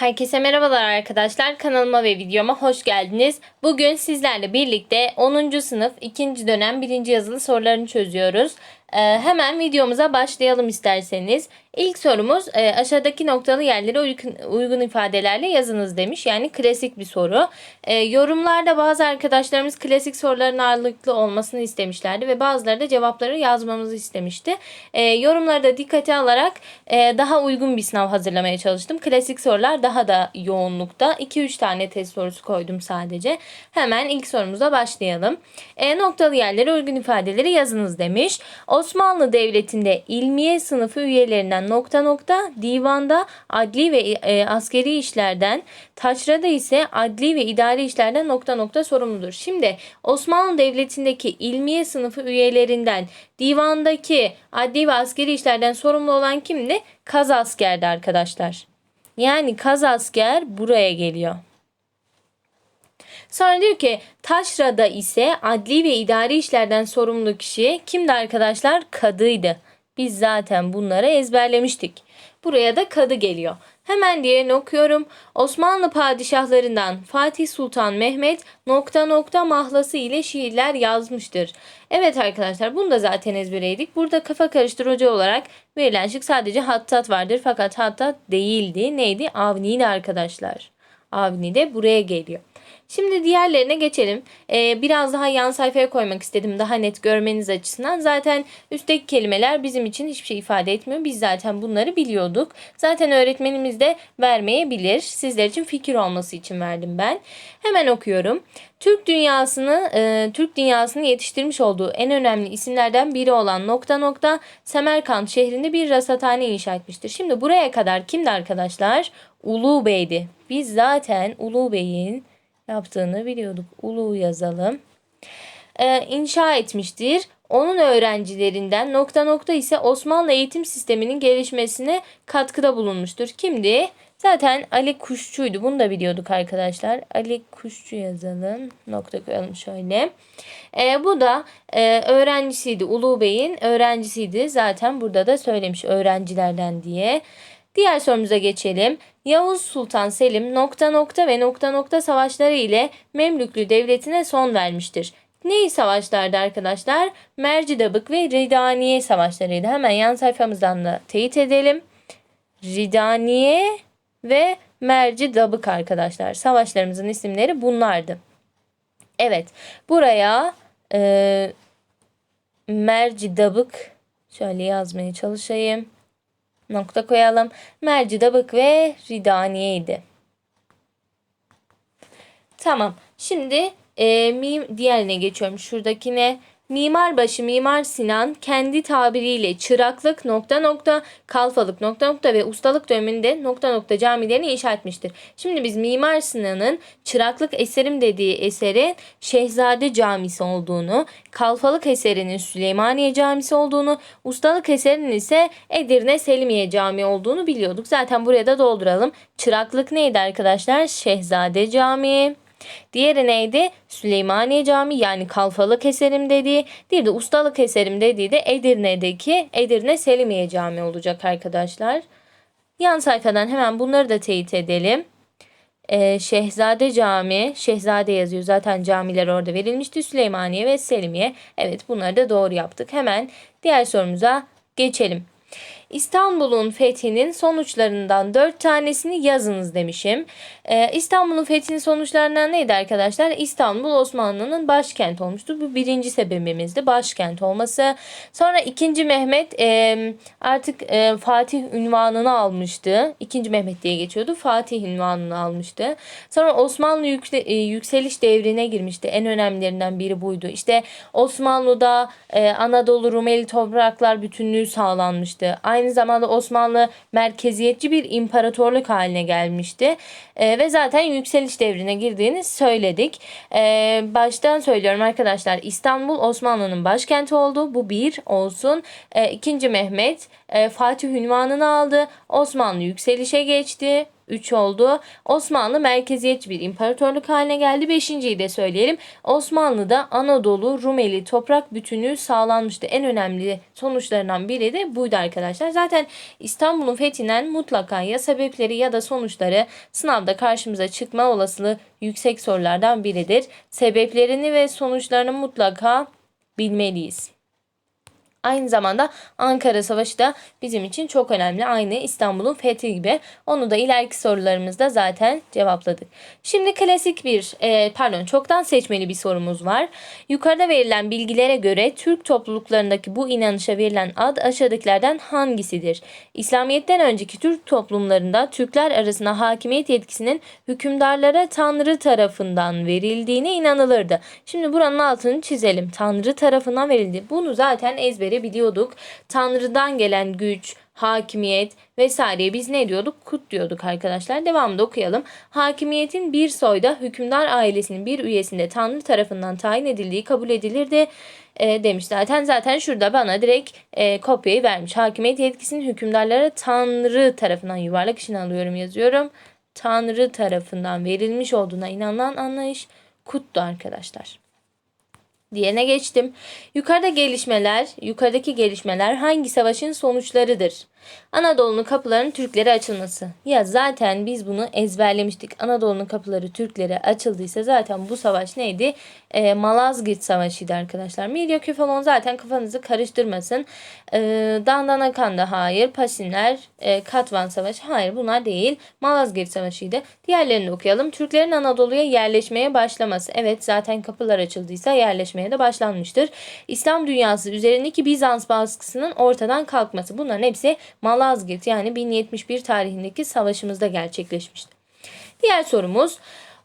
Herkese merhabalar arkadaşlar. Kanalıma ve videoma hoş geldiniz. Bugün sizlerle birlikte 10. sınıf 2. dönem 1. yazılı sorularını çözüyoruz. Ee, hemen videomuza başlayalım isterseniz. İlk sorumuz e, aşağıdaki noktalı yerlere uygun, uygun ifadelerle yazınız demiş. Yani klasik bir soru. E, yorumlarda bazı arkadaşlarımız klasik soruların ağırlıklı olmasını istemişlerdi ve bazıları da cevapları yazmamızı istemişti. E, yorumları da dikkate alarak daha uygun bir sınav hazırlamaya çalıştım. Klasik sorular daha da yoğunlukta. 2-3 tane test sorusu koydum sadece. Hemen ilk sorumuza başlayalım. Noktalı yerlere uygun ifadeleri yazınız demiş. Osmanlı Devleti'nde ilmiye sınıfı üyelerinden nokta nokta, divanda adli ve e, askeri işlerden, taçrada ise adli ve idari işlerden nokta nokta sorumludur. Şimdi Osmanlı Devleti'ndeki ilmiye sınıfı üyelerinden divandaki adli ve askeri işlerden sorumlu olan kimdi? Kaz askerdi arkadaşlar. Yani kaz asker buraya geliyor. Sonra diyor ki taşrada ise adli ve idari işlerden sorumlu kişi kimdi arkadaşlar? Kadıydı. Biz zaten bunları ezberlemiştik. Buraya da kadı geliyor. Hemen diğerini okuyorum. Osmanlı padişahlarından Fatih Sultan Mehmet nokta nokta mahlası ile şiirler yazmıştır. Evet arkadaşlar bunu da zaten ezbereydik. Burada kafa karıştırıcı olarak verilen şık sadece hattat vardır. Fakat hattat değildi. Neydi? Avni'ydi arkadaşlar. Avni de buraya geliyor. Şimdi diğerlerine geçelim. Ee, biraz daha yan sayfaya koymak istedim daha net görmeniz açısından. Zaten üstteki kelimeler bizim için hiçbir şey ifade etmiyor. Biz zaten bunları biliyorduk. Zaten öğretmenimiz de vermeyebilir. Sizler için fikir olması için verdim ben. Hemen okuyorum. Türk dünyasını e, Türk dünyasını yetiştirmiş olduğu en önemli isimlerden biri olan nokta nokta Semerkant şehrinde bir rasathane inşa etmiştir. Şimdi buraya kadar kimdi arkadaşlar? Ulu Bey'di. Biz zaten Ulu Bey'in yaptığını biliyorduk. Ulu yazalım. Ee, inşa etmiştir. Onun öğrencilerinden nokta nokta ise Osmanlı eğitim sisteminin gelişmesine katkıda bulunmuştur. Kimdi? Zaten Ali Kuşçu'ydu. Bunu da biliyorduk arkadaşlar. Ali Kuşçu yazalım. Nokta koyalım şöyle. Ee, bu da e, öğrencisiydi. Ulu Bey'in öğrencisiydi. Zaten burada da söylemiş öğrencilerden diye. Diğer sorumuza geçelim. Yavuz Sultan Selim nokta nokta ve nokta nokta savaşları ile Memlüklü devletine son vermiştir. Neyi savaşlardı arkadaşlar? Mercidabık ve Ridaniye savaşlarıydı. Hemen yan sayfamızdan da teyit edelim. Ridaniye ve Mercidabık arkadaşlar. Savaşlarımızın isimleri bunlardı. Evet. Buraya e, Mercidabık şöyle yazmaya çalışayım nokta koyalım. Mercidabık ve Ridaniye'ydi. Tamam. Şimdi e, mim, diğerine geçiyorum. Şuradakine Mimarbaşı Mimar Sinan kendi tabiriyle çıraklık nokta nokta, kalfalık nokta nokta ve ustalık döneminde nokta nokta camilerini inşa etmiştir. Şimdi biz Mimar Sinan'ın çıraklık eserim dediği eserin Şehzade Camisi olduğunu, kalfalık eserinin Süleymaniye Camisi olduğunu, ustalık eserinin ise Edirne Selimiye Camii olduğunu biliyorduk. Zaten buraya da dolduralım. Çıraklık neydi arkadaşlar? Şehzade Camii. Diğeri neydi? Süleymaniye Camii yani kalfalık eserim dediği. Diğeri de ustalık eserim dediği de Edirne'deki Edirne Selimiye Camii olacak arkadaşlar. Yan sayfadan hemen bunları da teyit edelim. Ee, Şehzade Camii, Şehzade yazıyor zaten camiler orada verilmişti. Süleymaniye ve Selimiye. Evet bunları da doğru yaptık. Hemen diğer sorumuza geçelim. İstanbul'un fethinin sonuçlarından dört tanesini yazınız demişim. Ee, İstanbul'un fethinin sonuçlarından neydi arkadaşlar? İstanbul Osmanlı'nın başkent olmuştu. Bu birinci sebebimizdi başkent olması. Sonra ikinci Mehmet e, artık e, Fatih ünvanını almıştı. İkinci Mehmet diye geçiyordu. Fatih ünvanını almıştı. Sonra Osmanlı yükle, e, yükseliş devrine girmişti. En önemlilerinden biri buydu. İşte Osmanlı'da e, Anadolu Rumeli topraklar bütünlüğü sağlanmıştı. Aynı aynı zamanda Osmanlı merkeziyetçi bir imparatorluk haline gelmişti. E, ve zaten yükseliş devrine girdiğini söyledik. E, baştan söylüyorum arkadaşlar İstanbul Osmanlı'nın başkenti oldu. Bu bir olsun. E, ikinci Mehmet E, Fatih ünvanını aldı. Osmanlı yükselişe geçti. 3 oldu. Osmanlı merkeziyetçi bir imparatorluk haline geldi. Beşinciyi de söyleyelim. Osmanlı'da Anadolu, Rumeli toprak bütünlüğü sağlanmıştı. En önemli sonuçlarından biri de buydu arkadaşlar. Zaten İstanbul'un fethinden mutlaka ya sebepleri ya da sonuçları sınavda karşımıza çıkma olasılığı yüksek sorulardan biridir. Sebeplerini ve sonuçlarını mutlaka bilmeliyiz. Aynı zamanda Ankara Savaşı da bizim için çok önemli. Aynı İstanbul'un fethi gibi. Onu da ileriki sorularımızda zaten cevapladık. Şimdi klasik bir, e, pardon çoktan seçmeli bir sorumuz var. Yukarıda verilen bilgilere göre Türk topluluklarındaki bu inanışa verilen ad aşağıdakilerden hangisidir? İslamiyet'ten önceki Türk toplumlarında Türkler arasında hakimiyet yetkisinin hükümdarlara Tanrı tarafından verildiğine inanılırdı. Şimdi buranın altını çizelim. Tanrı tarafından verildi. Bunu zaten ezbere biliyorduk. Tanrı'dan gelen güç, hakimiyet vesaire biz ne diyorduk? Kut diyorduk arkadaşlar. Devamında okuyalım. Hakimiyetin bir soyda hükümdar ailesinin bir üyesinde Tanrı tarafından tayin edildiği kabul edilirdi e, demiş zaten. Zaten şurada bana direkt e, kopyayı vermiş. Hakimiyet yetkisinin hükümdarlara Tanrı tarafından yuvarlak işini alıyorum yazıyorum. Tanrı tarafından verilmiş olduğuna inanılan anlayış kuttu arkadaşlar. Diğerine geçtim. Yukarıda gelişmeler, yukarıdaki gelişmeler hangi savaşın sonuçlarıdır? Anadolu'nun kapılarının Türklere açılması. Ya zaten biz bunu ezberlemiştik. Anadolu'nun kapıları Türklere açıldıysa zaten bu savaş neydi? E, Malazgirt Savaşı'ydı arkadaşlar. Midyakefalon zaten kafanızı karıştırmasın. E, Dandanakan da hayır. Pasinler, e, Katvan Savaşı hayır bunlar değil. Malazgirt Savaşı'ydı. Diğerlerini okuyalım. Türklerin Anadolu'ya yerleşmeye başlaması. Evet zaten kapılar açıldıysa yerleşmeye de başlanmıştır. İslam dünyası üzerindeki Bizans baskısının ortadan kalkması. Bunların hepsi Malazgirt yani 1071 tarihindeki savaşımızda gerçekleşmişti. Diğer sorumuz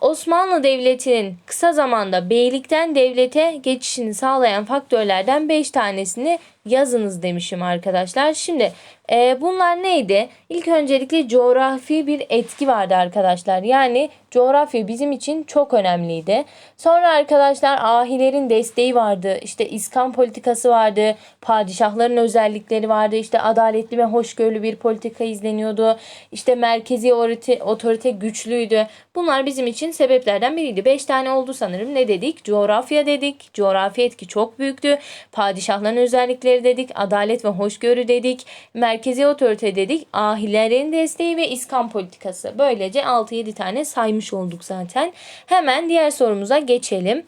Osmanlı Devleti'nin kısa zamanda beylikten devlete geçişini sağlayan faktörlerden 5 tanesini yazınız demişim arkadaşlar. Şimdi e, bunlar neydi? İlk öncelikle coğrafi bir etki vardı arkadaşlar. Yani coğrafya bizim için çok önemliydi. Sonra arkadaşlar ahilerin desteği vardı. İşte iskan politikası vardı. Padişahların özellikleri vardı. İşte adaletli ve hoşgörülü bir politika izleniyordu. İşte merkezi otorite, otorite güçlüydü. Bunlar bizim için sebeplerden biriydi. Beş tane oldu sanırım. Ne dedik? Coğrafya dedik. Coğrafi etki çok büyüktü. Padişahların özellikleri dedik. Adalet ve hoşgörü dedik. Merkezi otorite dedik. Ahilerin desteği ve iskan politikası. Böylece 6-7 tane saymış olduk zaten. Hemen diğer sorumuza geçelim.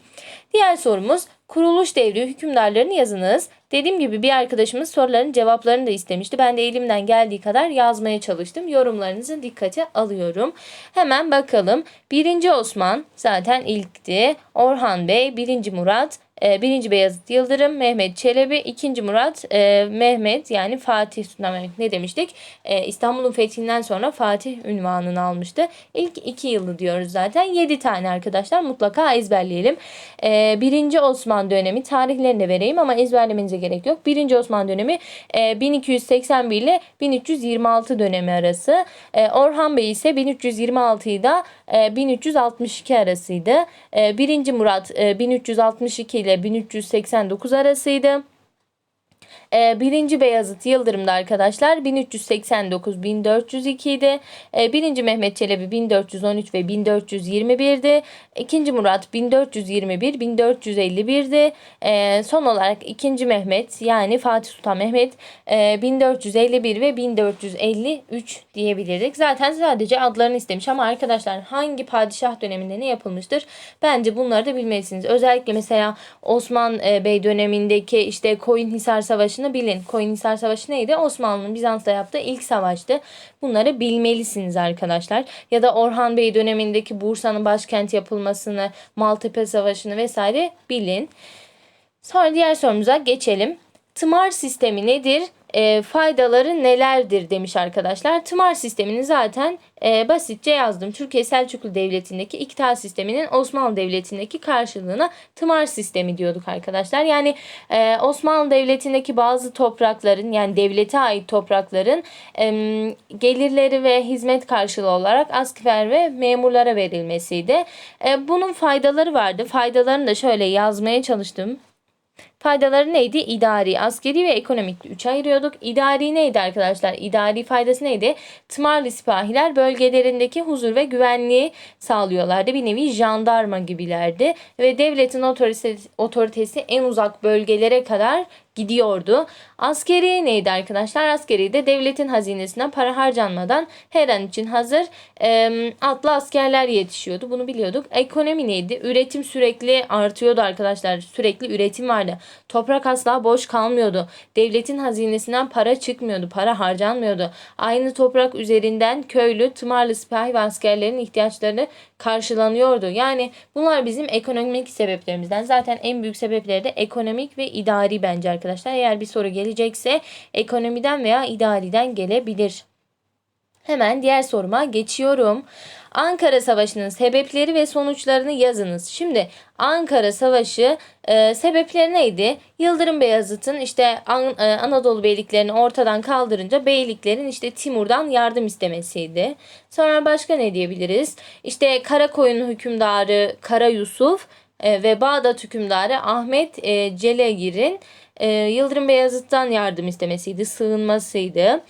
Diğer sorumuz kuruluş devri hükümdarlarını yazınız. Dediğim gibi bir arkadaşımız soruların cevaplarını da istemişti. Ben de elimden geldiği kadar yazmaya çalıştım. Yorumlarınızı dikkate alıyorum. Hemen bakalım. Birinci Osman zaten ilkti. Orhan Bey, birinci Murat, e, birinci Beyazıt Yıldırım, Mehmet Çelebi, ikinci Murat, e, Mehmet yani Fatih Sultan Mehmet ne demiştik? E, İstanbul'un fethinden sonra Fatih ünvanını almıştı. İlk iki yılı diyoruz zaten. Yedi tane arkadaşlar mutlaka ezberleyelim. E, birinci Osman dönemi tarihlerini de vereyim ama ezberlemenize gerek yok. Birinci Osman dönemi e, 1281 ile 1326 dönemi arası. E, Orhan Bey ise 1326'yı da e, 1362 arasıydı. E, birinci Murat e, 1362 ile 1389 arasıydı. E, birinci Beyazıt Yıldırım'da arkadaşlar 1389-1402 idi. E, birinci Mehmet Çelebi 1413 ve 1421'di. İkinci Murat 1421-1451'di. E, son olarak ikinci Mehmet yani Fatih Sultan Mehmet e, 1451 ve 1453 diyebilirdik. Zaten sadece adlarını istemiş ama arkadaşlar hangi padişah döneminde ne yapılmıştır? Bence bunları da bilmelisiniz. Özellikle mesela Osman e, Bey dönemindeki işte Koyunhisar Savaşı'nı bilin. Koyunhisar Savaşı neydi? Osmanlı'nın Bizans'ta yaptığı ilk savaştı. Bunları bilmelisiniz arkadaşlar. Ya da Orhan Bey dönemindeki Bursa'nın başkent yapılmasını, Maltepe Savaşı'nı vesaire bilin. Sonra diğer sorumuza geçelim. Tımar sistemi nedir? E, faydaları nelerdir demiş arkadaşlar. Tımar sistemini zaten e, basitçe yazdım. Türkiye Selçuklu Devleti'ndeki iktidar sisteminin Osmanlı Devleti'ndeki karşılığına tımar sistemi diyorduk arkadaşlar. Yani e, Osmanlı Devleti'ndeki bazı toprakların yani devlete ait toprakların e, gelirleri ve hizmet karşılığı olarak asker ve memurlara verilmesiydi. E, bunun faydaları vardı. Faydalarını da şöyle yazmaya çalıştım. Faydaları neydi? İdari, askeri ve ekonomik 3 ayırıyorduk. İdari neydi arkadaşlar? İdari faydası neydi? Tımarlı sipahiler bölgelerindeki huzur ve güvenliği sağlıyorlardı. Bir nevi jandarma gibilerdi ve devletin otoritesi, otoritesi en uzak bölgelere kadar gidiyordu. Askeri neydi arkadaşlar? Askeri de devletin hazinesinden para harcanmadan her an için hazır e, atlı askerler yetişiyordu. Bunu biliyorduk. Ekonomi neydi? Üretim sürekli artıyordu arkadaşlar. Sürekli üretim vardı. Toprak asla boş kalmıyordu. Devletin hazinesinden para çıkmıyordu. Para harcanmıyordu. Aynı toprak üzerinden köylü, tımarlı sipahi ve askerlerin ihtiyaçlarını karşılanıyordu. Yani bunlar bizim ekonomik sebeplerimizden. Zaten en büyük sebepleri de ekonomik ve idari bence arkadaşlar. Eğer bir soru gelecekse ekonomiden veya idariden gelebilir. Hemen diğer soruma geçiyorum. Ankara Savaşı'nın sebepleri ve sonuçlarını yazınız. Şimdi Ankara Savaşı e, sebepleri neydi? Yıldırım Beyazıt'ın işte An- e, Anadolu beyliklerini ortadan kaldırınca beyliklerin işte Timur'dan yardım istemesiydi. Sonra başka ne diyebiliriz? İşte Karakoyun hükümdarı Kara Yusuf e, ve Bağdat hükümdarı Ahmet e, Celegir'in e, Yıldırım Beyazıt'tan yardım istemesiydi, sığınmasıydı.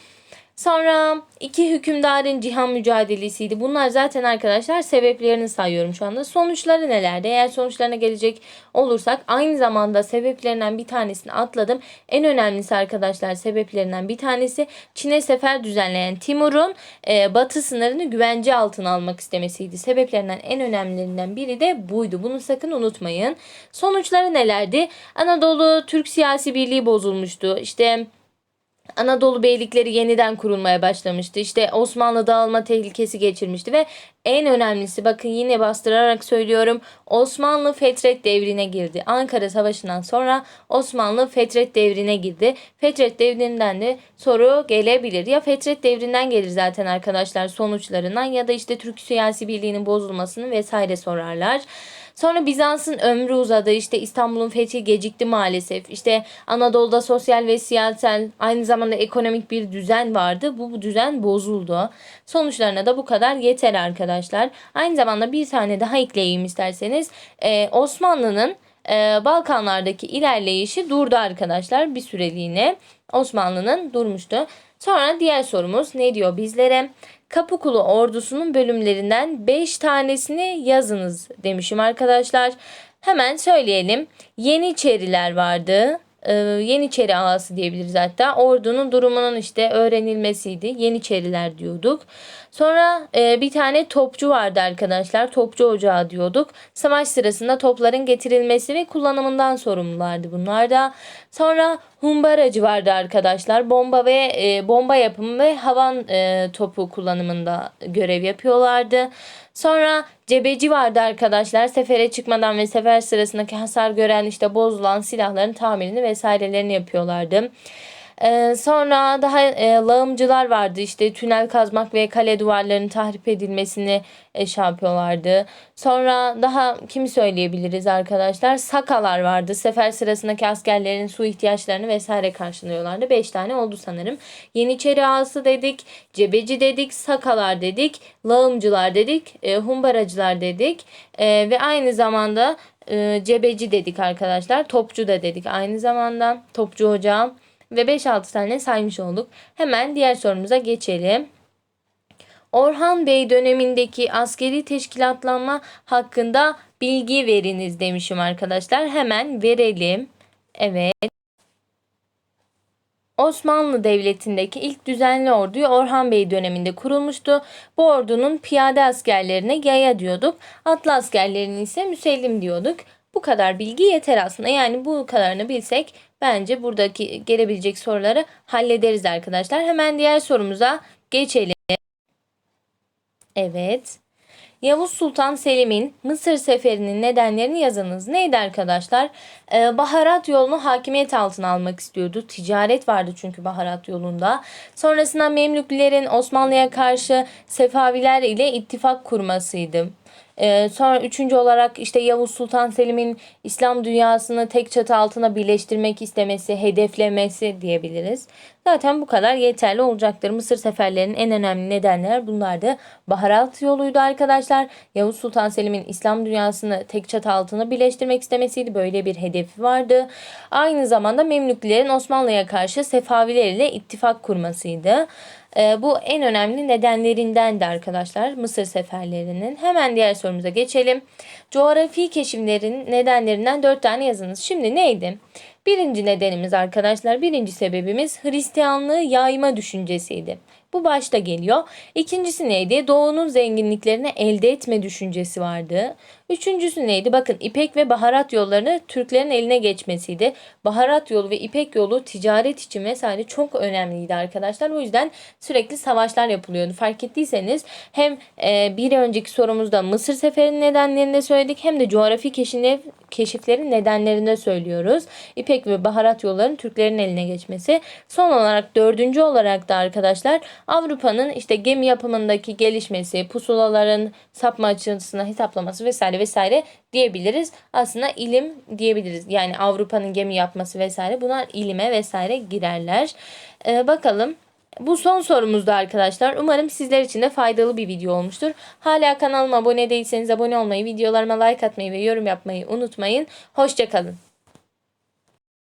Sonra iki hükümdarın cihan mücadelesiydi. Bunlar zaten arkadaşlar sebeplerini sayıyorum şu anda. Sonuçları nelerdi? Eğer sonuçlarına gelecek olursak aynı zamanda sebeplerinden bir tanesini atladım. En önemlisi arkadaşlar sebeplerinden bir tanesi Çin'e sefer düzenleyen Timur'un e, batı sınırını güvence altına almak istemesiydi. Sebeplerinden en önemlilerinden biri de buydu. Bunu sakın unutmayın. Sonuçları nelerdi? Anadolu Türk siyasi birliği bozulmuştu. İşte Anadolu beylikleri yeniden kurulmaya başlamıştı. İşte Osmanlı dağılma tehlikesi geçirmişti ve en önemlisi bakın yine bastırarak söylüyorum Osmanlı Fetret devrine girdi. Ankara Savaşı'ndan sonra Osmanlı Fetret devrine girdi. Fetret devrinden de soru gelebilir. Ya Fetret devrinden gelir zaten arkadaşlar sonuçlarından ya da işte Türk siyasi birliğinin bozulmasını vesaire sorarlar. Sonra Bizans'ın ömrü uzadı. İşte İstanbul'un fethi gecikti maalesef. İşte Anadolu'da sosyal ve siyasal aynı zamanda ekonomik bir düzen vardı. Bu, bu düzen bozuldu. Sonuçlarına da bu kadar yeter arkadaşlar. Aynı zamanda bir tane daha ekleyeyim isterseniz. Ee, Osmanlı'nın e, Balkanlardaki ilerleyişi durdu arkadaşlar bir süreliğine. Osmanlı'nın durmuştu. Sonra diğer sorumuz ne diyor bizlere? Kapıkulu ordusunun bölümlerinden 5 tanesini yazınız demişim arkadaşlar. Hemen söyleyelim. Yeniçeriler vardı. Ee, Yeniçeri ağası diyebiliriz hatta. Ordunun durumunun işte öğrenilmesiydi. Yeniçeriler diyorduk. Sonra e, bir tane topçu vardı arkadaşlar. Topçu ocağı diyorduk. Savaş sırasında topların getirilmesi ve kullanımından sorumlulardı bunlar da. Sonra humbaracı vardı arkadaşlar. Bomba ve e, bomba yapımı ve havan e, topu kullanımında görev yapıyorlardı. Sonra cebeci vardı arkadaşlar. Sefere çıkmadan ve sefer sırasındaki hasar gören işte bozulan silahların tamirini vesairelerini yapıyorlardı. Ee, sonra daha e, lağımcılar vardı işte tünel kazmak ve kale duvarlarının tahrip edilmesini e, şey yapıyorlardı. Sonra daha kimi söyleyebiliriz arkadaşlar? Sakalar vardı. Sefer sırasındaki askerlerin su ihtiyaçlarını vesaire karşılıyorlardı. 5 tane oldu sanırım. Yeniçeri ağası dedik, cebeci dedik, sakalar dedik, lağımcılar dedik, e, humbaracılar dedik e, ve aynı zamanda e, cebeci dedik arkadaşlar. Topçu da dedik aynı zamanda. Topçu hocam ve 5-6 tane saymış olduk. Hemen diğer sorumuza geçelim. Orhan Bey dönemindeki askeri teşkilatlanma hakkında bilgi veriniz demişim arkadaşlar. Hemen verelim. Evet. Osmanlı Devleti'ndeki ilk düzenli orduyu Orhan Bey döneminde kurulmuştu. Bu ordunun piyade askerlerine yaya diyorduk. Atlı askerlerine ise müsellim diyorduk. Bu kadar bilgi yeter aslında. Yani bu kadarını bilsek bence buradaki gelebilecek soruları hallederiz arkadaşlar. Hemen diğer sorumuza geçelim. Evet. Yavuz Sultan Selim'in Mısır seferinin nedenlerini yazınız. Neydi arkadaşlar? Ee, baharat yolunu hakimiyet altına almak istiyordu. Ticaret vardı çünkü baharat yolunda. Sonrasında Memlüklerin Osmanlı'ya karşı Sefaviler ile ittifak kurmasıydı. Ee, sonra üçüncü olarak işte Yavuz Sultan Selim'in İslam dünyasını tek çatı altına birleştirmek istemesi, hedeflemesi diyebiliriz. Zaten bu kadar yeterli olacaktır. Mısır seferlerinin en önemli nedenler bunlardı. Baharat yoluydu arkadaşlar. Yavuz Sultan Selim'in İslam dünyasını tek çatı altına birleştirmek istemesiydi. Böyle bir hedefi vardı. Aynı zamanda Memlüklilerin Osmanlı'ya karşı Sefaviler ile ittifak kurmasıydı. Ee, bu en önemli nedenlerinden de arkadaşlar Mısır seferlerinin. Hemen diğer sorumuza geçelim. Coğrafi keşiflerin nedenlerinden dört tane yazınız. Şimdi neydi? Birinci nedenimiz arkadaşlar, birinci sebebimiz Hristiyanlığı yayma düşüncesiydi. Bu başta geliyor. İkincisi neydi? Doğunun zenginliklerini elde etme düşüncesi vardı. Üçüncüsü neydi? Bakın İpek ve baharat yollarını Türklerin eline geçmesiydi. Baharat yolu ve İpek yolu ticaret için vesaire çok önemliydi arkadaşlar. O yüzden sürekli savaşlar yapılıyordu. Fark ettiyseniz hem e, bir önceki sorumuzda Mısır seferinin nedenlerini de söyledik hem de coğrafi keşif, keşiflerin nedenlerini de söylüyoruz. İpek ve baharat yollarının Türklerin eline geçmesi. Son olarak dördüncü olarak da arkadaşlar Avrupa'nın işte gemi yapımındaki gelişmesi, pusulaların sapma açısına hesaplaması vesaire vesaire diyebiliriz. Aslında ilim diyebiliriz. Yani Avrupa'nın gemi yapması vesaire bunlar ilime vesaire girerler. Ee, bakalım. Bu son sorumuzdu arkadaşlar. Umarım sizler için de faydalı bir video olmuştur. Hala kanalıma abone değilseniz abone olmayı, videolarıma like atmayı ve yorum yapmayı unutmayın. Hoşçakalın.